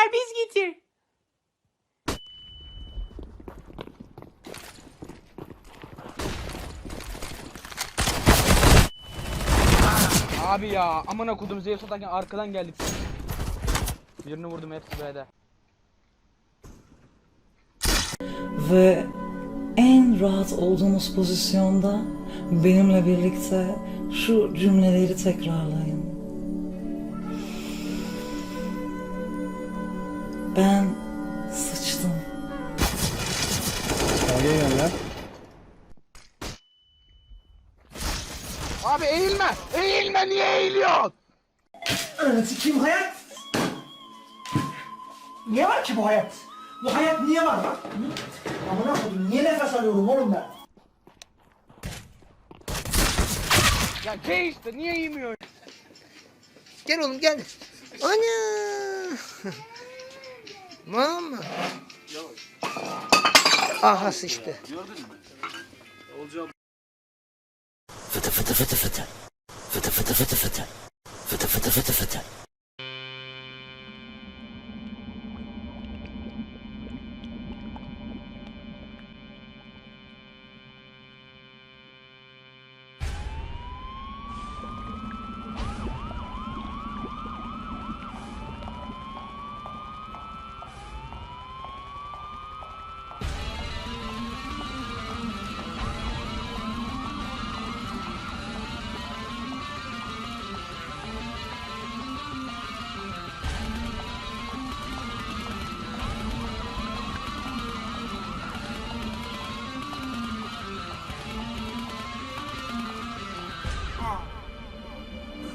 serbest getir. Abi ya amına kodum zeyf satarken arkadan geldik. Birini vurdum hepsi B'de. Ve en rahat olduğunuz pozisyonda benimle birlikte şu cümleleri tekrarlayın. Ben sıçtım. Abi eğilme! Eğilme niye eğiliyorsun? Ananı kim hayat? Niye var ki bu hayat? Bu hayat niye var lan? Hı? Amına koydum niye nefes alıyorum oğlum ben? Ya K işte niye eğilmiyor? Gel oğlum gel. Ana. Mama. Aha sıçtı. Fıtı fıtı fıtı fıtı. Fıtı fıtı fıtı fıtı. Fıtı fıtı fıtı fıtı.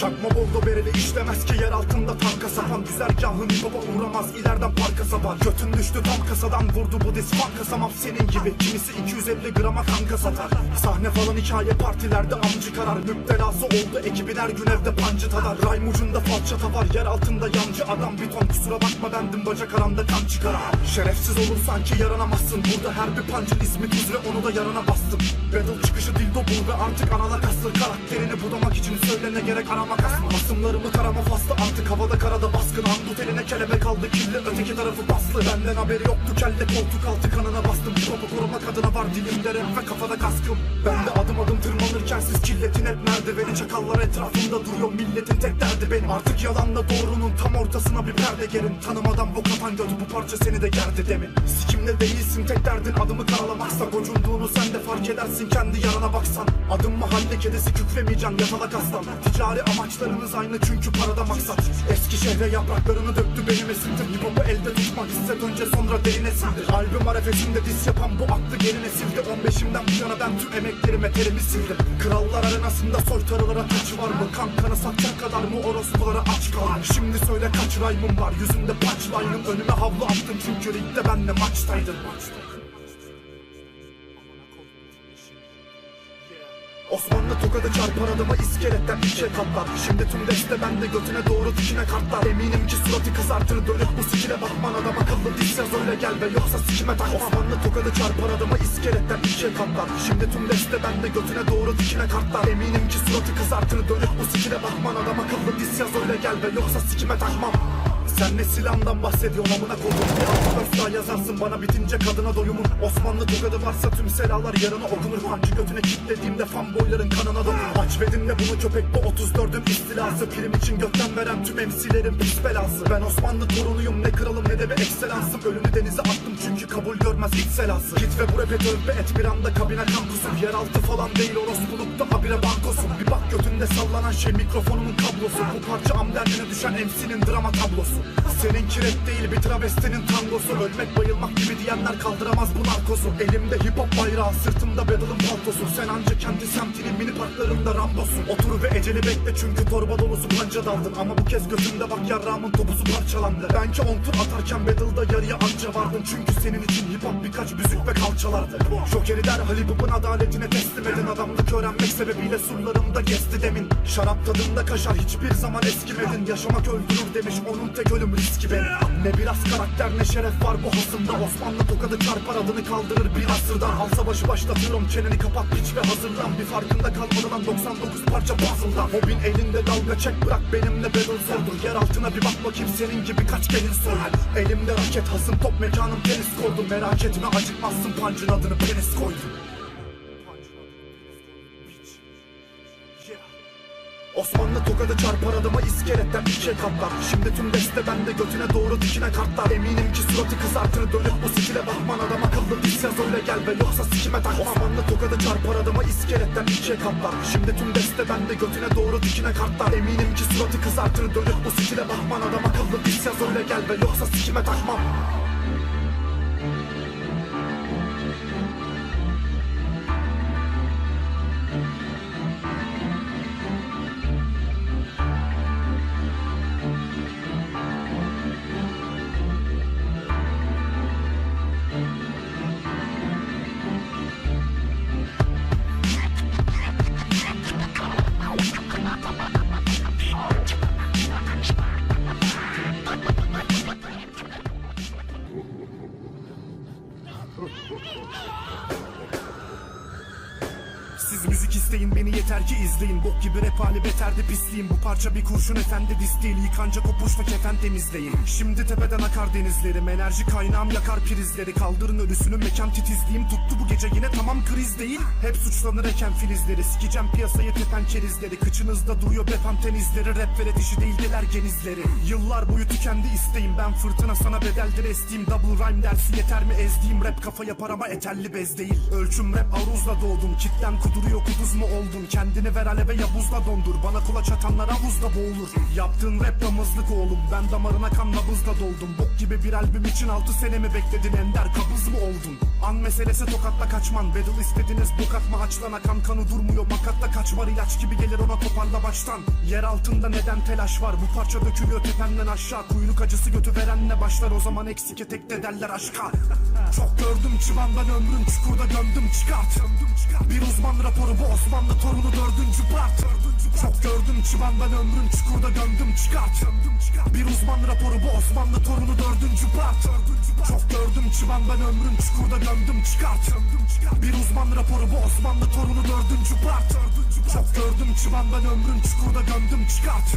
Çakma boldo bereli işlemez ki yer altında tanka sapan. Güzergahın baba uğramaz ileriden parka sapan. Götün düştü tam kasadan vurdu bu diz banka samam senin gibi Kimisi 250 grama kanka satar. Sahne falan hikaye partilerde amcı karar. Müptelası oldu ekibin her gün evde pancı tadar. Rhyme ucunda falçata var yer altında yancı adam Bir ton kusura bakma bendim bacak aranda kan çıkar Şerefsiz olur sanki yaranamazsın. Burada her bir pancın ismi tuz onu da yarana bastım. Battle çıkışı dildo bul ve artık analar kasır. Karakterini budamak için söylene gerek arama kasma Basımlarımı karama faslı artık havada karada baskın Handut eline kelebek aldı kirli. Öteki tarafı baslı Benden haberi yoktu kelle koltuk altı kanına bastım. Topu korumak adına var dilimde rap ve kafada kaskım. Ben de adım adım tırmanırken siz killetin hep merdiveni. Çakallar etrafımda duruyor milletin tek derdi benim. Artık yalanla doğrunun tam ortasına bir perde gerin Tanımadan bok atan götü bu parça seni de gerdi demin. Sikimle değilsin tek derdin adımı karalamaksa. Gocunduğunu sen de fark edersin kendi yarana baksan. Adım mahalle kedisi kükremeyeceksin yatalak aslan. Ticari amaçlarınız aynı çünkü parada maksat. Eski şehre yapraklarını döktü benim esintir Hip hop'u elde tutmak hisset önce sonra derine sindir. Albüm arefesinde diss yapan bu aklı geri nesildi 15'imden bu yana ben tüm emeklerime terimi sildim. Krallar arenasında soytarılara taç var mı? Kan kanı satacak kadar mı? Orospulara aç kalmış Şimdi söyle kaç rhyme'ım var? Yüzünde punchline'ım. Önüme havlu attın çünkü ringde benle maçtaydın Osmanlı tokadı çarpar adama iskeletten ikiye katlar Şimdi tüm deste bende götüne doğru dikine kartlar Eminim ki suratı kızartır dönüp bu sikine bakman Adam akıllı değilse öyle gel ve yoksa sikime takma Osmanlı tokadı çarpar adama iskeletten ikiye katlar Şimdi tüm deste bende götüne doğru dikine kartlar Eminim ki suratı kızartır dönüp bu sikine bakman Adam akıllı değilse öyle gel ve yoksa sikime takmam sen ne silahından bahsediyorsun amına koydum daha yazarsın bana bitince kadına doyumun. Osmanlı tokadı varsa tüm selalar yarına okunur. Hancı götüne kilitlediğimde fanboyların kanına dokunur. Aç ve dinle bunu köpek bu 34'ün istilası. Prim için gökten veren tüm MC'lerin pis belası. Ben Osmanlı torunuyum ne kralım ne de bir ekselansım Ölümü denize attım çünkü kabul görmez hiç selası. Git ve bu rap'e tövbe et bir anda kabine kan kusur Yeraltı falan değil orospulukta habire bankosun. Bir bak götünde sallanan şey mikrofonumun kablosu. Bu parça am derdine düşen MC'nin drama tablosu Seninki rap değil bir travestinin tangosu. Ölmek bayılmak gibi diyenler kaldıramaz bu narkosu Elimde hip hop bayrağı sırtımda battle'ın paltosu. Sen anca kendi semtinin mini parklarında rambosun Otur ve eceli bekle çünkü torba dolusu panca daldın. Ama bu kez gözümde bak yarrağımın topusu parçalandı. Ben ki on tur atarken battle'da yarıya anca vardın. Çünkü senin için hip hop birkaç büzük ve kalçalardı. Jokeri derhal hip hop'un adaletine teslim edin Öğrenmek sebebiyle surlarımda gezdi demin. Şarap tadında kaşar hiçbir zaman eskimedin. Yaşamak öldürür demiş onun tek ölüm riski be. Ne biraz karakter ne şeref var bu hasımda. Osmanlı tokadı çarpar adını kaldırır bir asırdan. Al savaşı başlatıyorum çeneni kapat piç ve hazırlan. Bir farkında kalmadı lan 99 parça puzzle'dan. Hobin elinde dalga çek bırak benimle battle sordur Yer altına bir bak bakayım senin gibi kaç gelir sor Elimde raket hasım top mekanım tenis kordu. Merak etme acıkmazsın pancın adını penis koydum Osmanlı tokadı çarpar adama iskeletten bir şey katlar Şimdi tüm deste bende götüne doğru dikine kartlar. Eminim ki suratı kızartır dönüp bu sikile bakman Adam akıllı diz yaz öyle gel be yoksa sikime takma. Osmanlı tokadı çarpar adama iskeletten bir şey katlar Şimdi tüm deste bende götüne doğru dikine kartlar. Eminim ki suratı kızartır dönüp bu sikile bakman Adam akıllı diz yaz öyle gel be yoksa sikime takmam Siz müzik isteyin beni yeter ki izleyin. Bok gibi rap hali beterdi pisliğim. Bu parça bir kurşun efendi diz değil. Yıkanca kopuşla kefen temizleyin. Şimdi tepeden akar denizlerim. Enerji kaynağım yakar prizleri. Kaldırın ölüsünü mekan titizliğim Tuttu. Bu gece yine tamam kriz değil. Hep suçlanır eken filizleri. Sikeceğim piyasayı tepen kerizleri. Kıçınızda duyuyor bepanten izleri Rap vere dişi değil deler genizleri. Yıllar boyu tükendi isteğim. Ben fırtına sana bedeldir estiğim Double rhyme dersi yeter mi? Ezdiğim Rap kafa yapar ama etelli bez değil. Ölçüm rap aruzla doğdum. Kitlen kuduruyor kuduz mu oldun? Kendini ver aleve ya buzla dondur. Bana kulaç atanlar havuzda boğulur. Yaptığın rap damızlık oğlum. Ben damarına kan nabızla doldum. Bok gibi bir albüm için altı sene mi bekledin Ender? Kabız mı oldun? An meselesi tokatla kaçman. Battle istediniz bu katma açlan akan kanı durmuyor Makatla kaç var? İlaç gibi gelir ona toparla baştan. Yer altında neden telaş var? Bu parça dökülüyor tependen aşağı. Kuyruk acısı götü verenle başlar. O zaman eksik etekte derler aşka. Çok gördüm çıvandan ömrüm Çukurda gömdüm. Çıkart. Bir uzman raporu bu Osmanlı torunu dördüncü part. Çok gördüm çıvandan ömrüm Çukurda gömdüm çıkart Bir uzman raporu bu Osmanlı torunu dördüncü part. Çok gördüm çıvandan ömrüm Çukurda gömdüm çıkart Bir uzman raporu bu Osmanlı torunu dördüncü part. Çok gördüm çıvandan ömrüm Çukurda gömdüm çıkart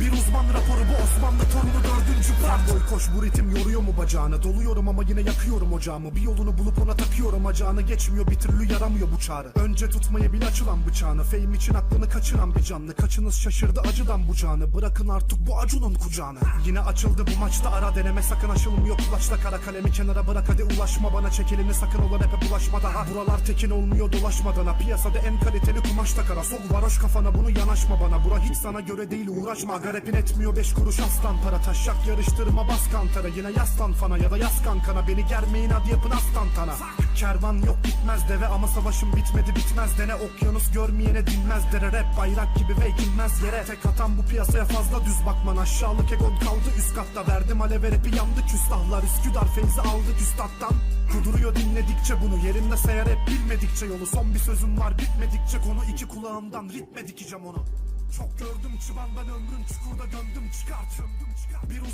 Bir uzman raporu bu Osmanlı torunu dördüncü part. Boy koş bu ritim yoruyor mu bacağını? Doluyorum ama yine yakıyorum ocağımı. Bir yolunu bulup ona takıyorum acağını Geçmiyor bir türlü yaramıyor bu çağrı. Önce tutmaya bil açılan bıçağını. Fame için aklını kaçıran bir canlı. Kaçınız şaşırdı acıdan bucağını Bırakın artık bu acunun kucağına Yine açıldı bu maçta ara deneme. Sakın aşılmıyor kulaçta Kara kalemi kenara bırak. Hadi ulaşma bana. Çek elini. Sakın olan rap'e bulaşma daha. Buralar tekin olmuyor dolaşmadan ha Piyasada en kaliteli kumaş takara Sok varoş kafana. Bunu yanaşma bana. Bura hiç sana göre değil. Uğraşma. Aga rapin etmiyor. Beş kuruş aslan para. Taşak yarıştırma bas kantara Yine yaslan fana ya da yas kankana Beni germeyin. Hadi yapın aslan tana. Kervan yok gitmez deve ama savaşım bitmedi bitmez dene Okyanus görmeyene dinmez dere. Rap bayrak gibi ve eğilmez yere. Tek atan bu piyasaya fazla düz bakman. Aşağılık egon kaldı üst katta. Verdim alev rapi yandı küstahlar Üsküdar feyzi aldı üstattan. Kuduruyor dinledikçe bunu. Yerinde sayar hep bilmedikçe yolu. Son bir sözüm var bitmedikçe konu. İki kulağımdan ritme dikeceğim onu. Çok gördüm çıvandan ömrüm çukurda döndüm. Çıkart Bir uz-